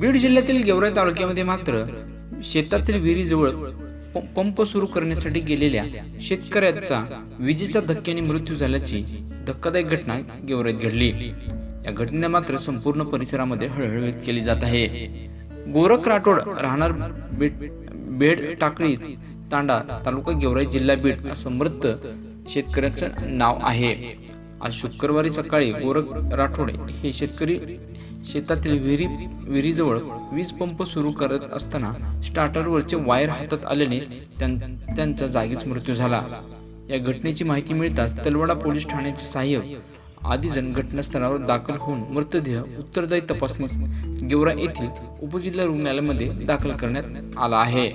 बीड जिल्ह्यातील गेवराई तालुक्यामध्ये मात्र शेतातील विहिरीजवळ पंप सुरू करण्यासाठी गेलेल्या शेतकऱ्याचा विजेच्या धक्क्याने मृत्यू झाल्याची धक्कादायक घटना गेवराईत घडली. या घटनेने मात्र संपूर्ण परिसरामध्ये हळहळ व्यक्त केली जात आहे. गोरख राठोड राहणार बेड बेड टाकळी तांडा तालुका गेवराई जिल्हा बीड असं मृत शेतकऱ्याचं नाव आहे. आज शुक्रवारी सकाळी गोरख राठोड हे शेतकरी शेतातील विहिरी विहिरीजवळ वीज पंप सुरू करत असताना स्टार्टरवरचे वायर हातात आल्याने त्यां- त्यांचा जागीच मृत्यू झाला. या घटनेची माहिती मिळताच तलवाडा पोलीस ठाण्याचे सहाय्यक आदीजण घटनास्थळावर दाखल होऊन मृतदेह उत्तरदायी तपासणीस गेवरा येथील उपजिल्हा रुग्णालयामध्ये दाखल करण्यात आला आहे.